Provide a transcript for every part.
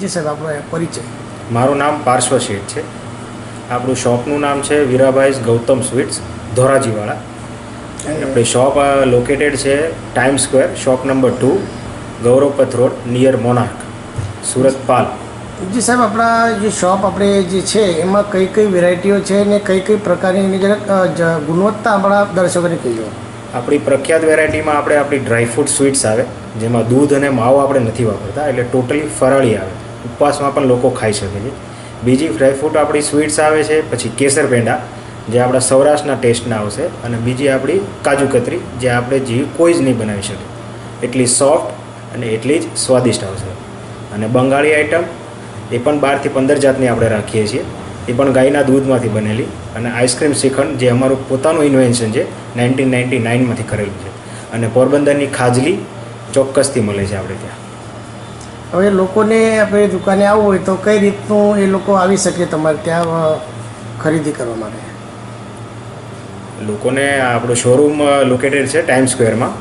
જી સાહેબ આપણો પરિચય. મારું નામ પાર્શ્વ શેઠ છે. આપણું શોપનું નામ છે વીરાભાઈ ગૌતમ સ્વીટ્સ ધોરાજીવાળા. આપણી શોપ લોકેટેડ છે Time Square shop number two Gauravpath road near Monarch Surat Pal. જી સાહેબ આપણા જે શોપ આપણે જે છે એમાં કઈ કઈ વેરાયટીઓ છે ને કઈ કઈ પ્રકારની એની જરાક ગુણવત્તા આપણા દર્શકોને કહીએ આપણી પ્રખ્યાત વેરાયટીમાં આપણે આપણી ડ્રાયફ્રૂટ સ્વીટ્સ આવે જેમાં દૂધ અને માવો આપણે નથી વાપરતા એટલે ટોટલી ફરાળી આવે. ઉપવાસમાં પણ લોકો ખાઈ શકે છે. બીજી ડ્રાયફ્રૂટ આપણી સ્વીટ્સ આવે છે, પછી કેસર પેંડા, જે આપણા સૌરાષ્ટ્રના ટેસ્ટના આવશે, અને બીજી આપણી કાજુ કતરી, જે આપણે જીવ કોઈ જ નહીં બનાવી શકે. એટલી સોફ્ટ અને એટલી જ સ્વાદિષ્ટ આવશે. અને બંગાળી આઇટમ એ પણ બારથી પંદર જાતની આપણે રાખીએ છીએ. એ પણ ગાયના દૂધમાંથી બનેલી અને આઈસ્ક્રીમ શ્રીખંડ, જે અમારું પોતાનું ઇન્વેન્શન છે નાઇન્ટીન નાઇન્ટી નાઇનમાંથી કરેલું છે. અને પોરબંદરની ખાજલી ચોક્કસથી મળે છે આપણે ત્યાં. હવે લોકોને આપણે દુકાને આવવું હોય તો કઈ રીતનું એ લોકો આવી શકે તમારે ત્યાં ખરીદી કરવા માટે? લોકોને આપણું શોરૂમ લોકેટેડ છે ટાઈમ સ્ક્વેરમાં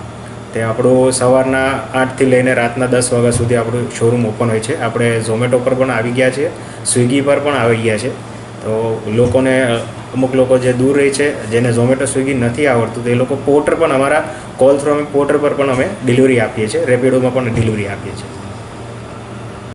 તે આપણું સવારના આઠથી લઈને રાતના દસ વાગ્યા સુધી આપણું શોરૂમ ઓપન હોય છે. આપણે ઝોમેટો પર પણ આવી ગયા છીએ. સ્વિગી પર પણ આવી ગયા છે. તો લોકોને અમુક લોકો જે દૂર રહે છે, જેને ઝોમેટો સ્વિગી નથી આવડતું, તો એ લોકો પોર્ટર પણ અમારા કોલ થ્રુ અમે પોર્ટર પર પણ અમે ડિલિવરી આપીએ છીએ. રેપિડોમાં પણ ડિલિવરી આપીએ છીએ.